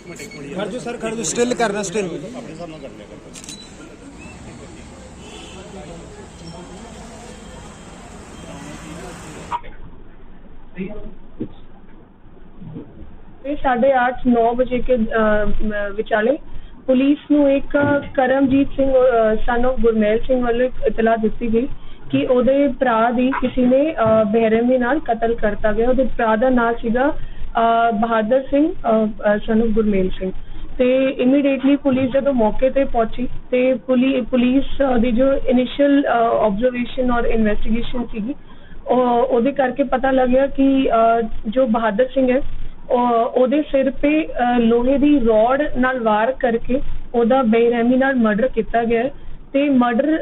ਇੱਕ ਮਿੰਟ ਇੱਕ ਸਰ ਖੜ ਸਟਿਲ ਕਰਨਾ ਸਟਿਲ ਆਪਣੇ ਹਿਸਾਬ ਨਾਲ ਕਰ ਲਿਆ ਕਰ ਤੇ 8:30 9 ਵਜੇ ਕੇ ਅ, ਮ- ਵਿਚਾਲੇ ਪੁਲਿਸ ਨੂੰ ਇੱਕ ਕਰਮਜੀਤ ਸਿੰਘ ਸਨ of ਗੁਰਮੇਲ ਸਿੰਘ ਵੱਲੋਂ ਇੱਕ ਇਤਲਾਹ ਦਿੱਤੀ ਗਈ ਕਿ ਉਹਦੇ ਭਰਾ ਦੀ ਕਿਸੇ ਨੇ ਅ, ਬੇਰਹਿਮੀ ਨਾਲ ਕਤਲ ਕਰਤਾ ਗਿਆ। ਉਹਦੇ ਭਰਾ ਦਾ ਨਾਮ ਸੀਗਾ ਬਹਾਦਰ ਸਿੰਘ ਸਨ of ਗੁਰਮੇਲ ਸਿੰਘ। ਤੇ ਇਮੀਡੀਏਟਲੀ ਪੁਲਿਸ ਜਦੋਂ ਮੌਕੇ ਤੇ ਪਹੁੰਚੀ, ਤੇ ਪੁਲੀ- ਪੁਲਿਸ ਦੀ ਜੋ ਇਨੀਸ਼ੀਅਲ ਆਬਜ਼ਰਵੇਸ਼ਨ ਔਰ ਇਨਵੈਸਟੀਗੇਸ਼ਨ ਸੀਗੀ ਉਹਦੇ ਕਰਕੇ ਪਤਾ ਲੱਗਿਆ ਕਿ ਜੋ ਬਹਾਦਰ ਸਿੰਘ ਹੈ ਉਹਦੇ ਸਿਰ ਤੇ ਲੋਹੇ ਦੀ ਰੋਡ ਨਾਲ ਵਾਰ ਕਰਕੇ ਉਹਦਾ ਬੇਰਹਿਮੀ ਨਾਲ ਮਰਡਰ ਕੀਤਾ ਗਿਆ ਹੈ। ਤੇ ਮਰਡਰ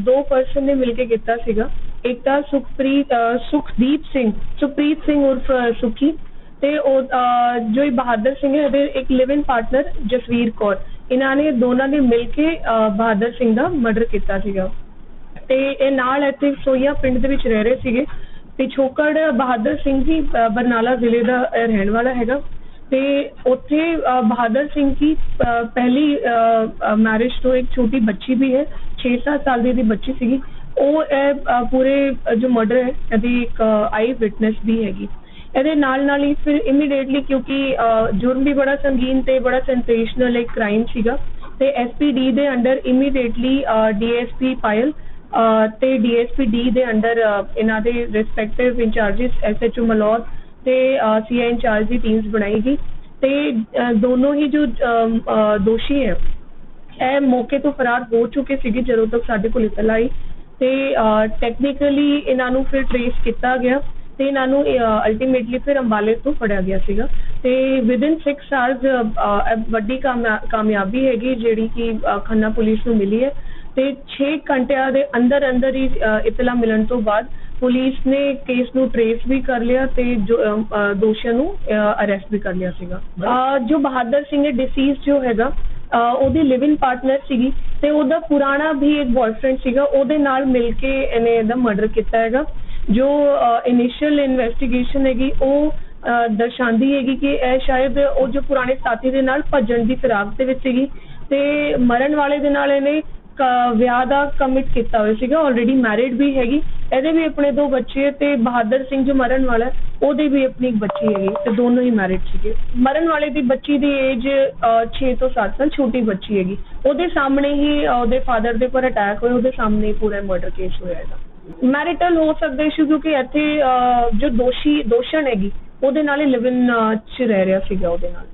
ਦੋ ਪਰਸਨ ਨੇ ਮਿਲ ਕੇ ਕੀਤਾ ਸੀਗਾ। ਇੱਕ ਤਾਂ ਸੁਖਪ੍ਰੀਤ ਸੁਖਦੀਪ ਸਿੰਘ, ਸੁਖਪ੍ਰੀਤ ਸਿੰਘ ਉਰਫ ਸੁਖੀ ਤੇ ਉਹ ਜੋ ਬਹਾਦਰ ਸਿੰਘ ਹੈ ਇਹਦੇ ਇੱਕ live in partner Jasvir Kaur. ਇਹਨਾਂ ਨੇ ਦੋਨਾਂ ਨੇ ਮਿਲ ਕੇ ਅ, ਬਹਾਦਰ ਸਿੰਘ ਦਾ ਮਰਡਰ ਕੀਤਾ ਸੀਗਾ। ਤੇ ਇਹ ਨਾਲ ਇੱਥੇ ਸੋਈਆ ਪਿੰਡ ਦੇ ਵਿੱਚ ਰਹਿ ਰਹੇ ਸੀਗੇ। ਪਿਛੋਕੜ ਬਹਾਦਰ ਸਿੰਘ ਜੀ ਬਰਨਾਲਾ ਜ਼ਿਲ੍ਹੇ ਦਾ ਰਹਿਣ ਵਾਲਾ ਹੈਗਾ। ਤੇ ਉੱਥੇ ਬਹਾਦਰ ਸਿੰਘ ਦੀ ਅ, ਪਹਿਲੀ ਮੈਰਿਜ ਤੋਂ ਇੱਕ ਛੋਟੀ ਬੱਚੀ ਵੀ ਹੈ 6-7 ਸਾਲ ਦੀ ਦੀ ਬੱਚੀ ਸੀਗੀ। ਉਹ ਇਹ, ਪੂਰੇ ਜੋ ਮਰਡਰ ਹੈ ਇਹਦੀ ਇੱਕ ਆਈ ਵਿਟਨੈਸ ਵੀ ਹੈਗੀ। ਇਹਦੇ ਨਾਲ ਨਾਲ ਹੀ ਫਿਰ ਇਮੀਡੀਏਟਲੀ ਕਿਉਂਕਿ ਜੁਰਮ ਵੀ ਬੜਾ ਸੰਗੀਨ ਤੇ ਬੜਾ ਸੈਂਸੇਸ਼ਨਲ ਇੱਕ ਕ੍ਰਾਈਮ ਸੀਗਾ। ਤੇ ਐਸਪੀਡੀ ਦੇ ਅੰਡਰ ਇਮੀਡੀਏਟਲੀ ਡੀਐਸਪੀ ਪਾਇਲ ਅ, ਤੇ ਡੀਐਸਪੀ ਡੀ ਦੇ ਅੰਡਰ ਇਹਨਾਂ ਦੇ ਰਿਸਪੈਕਟਿਵ ਇੰਚਾਰजेस ਐਸਐਚਓ ਮਲੌਰ ਤੇ ਸੀਆਈ ਇੰਚਾਰਜ ਦੀ ਟੀਮਸ ਬਣਾਈ ਗਈ। ਤੇ ਦੋਨੋਂ ਹੀ ਜੋ ਦੋਸ਼ੀ ਹੈ ਇਹ ਮੌਕੇ ਤੋਂ ਫਰਾਰ ਹੋ ਚੁੱਕੇ ਸੀਗੇ ਜਦੋਂ ਤੱਕ ਸਾਡੇ ਕੋਲ ਇਤਲਾ ਆਈ। ਤੇ ਟੈਕਨੀਕਲੀ ਇਹਨਾਂ ਨੂੰ ਫਿਰ ਟ੍ਰੇਸ ਕੀਤਾ ਗਿਆ। ਤੇ ਇਹਨਾਂ ਨੂੰ ਅਲਟੀਮੇਟਲੀ ਫਿਰ ਅੰਬਾਲੇ ਤੋਂ ਫੜਿਆ ਗਿਆ ਸੀਗਾ। ਤੇ ਵਿਦਿਨ 6 ਆਵਰਸ ਵੱਡੀ ਕਾਮਯਾ- ਕਾਮਯਾਬੀ ਹੈਗੀ ਜਿਹੜੀ ਕਿ ਖੰਨਾ ਪੁਲਿਸ ਨੂੰ ਮਿਲੀ ਹੈ। ਤੇ 6 ਘੰਟਿਆਂ ਦੇ ਅੰਦਰ ਅੰਦਰ ਹੀ ਇਤਲਾ ਮਿਲਣ ਤੋਂ ਬਾਅਦ ਪੁਲਿਸ ਨੇ ਕੇਸ ਨੂੰ ਟ੍ਰੇਸ ਵੀ ਕਰ ਲਿਆ ਤੇ ਦੋਸ਼ੀਆਂ ਨੂੰ ਅਰੈਸਟ ਵੀ ਕਰ ਲਿਆ ਸੀਗਾ। ਜੋ ਬਹਾਦਰ ਸਿੰਘ ਹੈ ਡਿਸੀਜ਼ ਜੋ ਹੈਗਾ ਉਹਦੀ ਲਿਵ ਇਨ ਪਾਰਟਨਰ ਸੀਗੀ ਤੇ ਉਹਦਾ ਪੁਰਾਣਾ ਵੀ ਇੱਕ ਬॉयਫ੍ਰੈਂਡ ਸੀਗਾ ਉਹਦੇ ਨਾਲ ਮਿਲ ਕੇ ਇਹਨੇ ਇਹਦਾ ਮਰਡਰ ਕੀਤਾ ਹੈਗਾ। ਜੋ ਇਨੀਸ਼ੀਅਲ ਇਨਵੈਸਟੀਗੇਸ਼ਨ ਹੈਗੀ ਉਹ ਦਰਸਾਉਂਦੀ ਹੈਗੀ ਕਿ ਇਹ ਸ਼ਾਇਦ ਉਹ ਜੋ ਪੁਰਾਣੇ ਸਾਥੀ ਦੇ ਨਾਲ ਭੱਜਣ ਦੀ ਫਿਰਾਕ ਦੇ ਵਿੱਚ ਸੀਗੀ ਤੇ ਮਰਨ ਵਾਲੇ ਦੇ ਨਾਲ ਇਹਨੇ ਵਿਆਹ ਦਾ ਕਮਿਟ ਕੀਤਾ ਹੋਇਆ ਸੀਗਾ ਆਲਰੇਡੀ ਮੈਰਿਡ ਵੀ ਹੈਗੀ। ਇਹਦੇ ਵੀ ਆਪਣੇ ਦੋ ਬੱਚੇ ਤੇ ਬਹਾਦਰ ਸਿੰਘ ਜੋ ਮਰਨ ਵਾਲਾ ਹੈ, ਉਹਦੇ ਵੀ ਆਪਣੀ ਇੱਕ ਬੱਚੀ ਹੈਗੀ ਤੇ ਦੋਨੋਂ ਹੀ ਮੈਰਿਡ ਸੀਗੇ। ਮਰਨ ਵਾਲੇ ਦੀ ਬੱਚੀ ਦੀ ਏਜ 6 ਤੋਂ 7 ਸਾਲ ਛੋਟੀ ਬੱਚੀ ਹੈਗੀ। ਉਹਦੇ ਸਾਹਮਣੇ ਹੀ ਉਹਦੇ ਫਾਦਰ ਦੇ ਉੱਪਰ ਅਟੈਕ ਹੋਇਆ ਉਹਦੇ ਸਾਹਮਣੇ ਹੀ ਪੂਰਾ ਮਰਡਰ ਕੇਸ ਹੋਇਆ ਹੈਗਾ ਮੈਰਿਟਲ ਹੋ ਸਕਦਾ ਇਸ਼ੂ ਕਿਉਂਕਿ ਇੱਥੇ, ਅਹ, ਜੋ ਦੋਸ਼ੀ, ਦੋਸ਼ਣ ਹੈਗੀ, ਉਹਦੇ ਨਾਲ ਹੀ ਲਿਵ ਇਨ ਚ ਰਹਿ ਰਿਹਾ ਸੀਗਾ ਉਹਦੇ ਨਾਲ।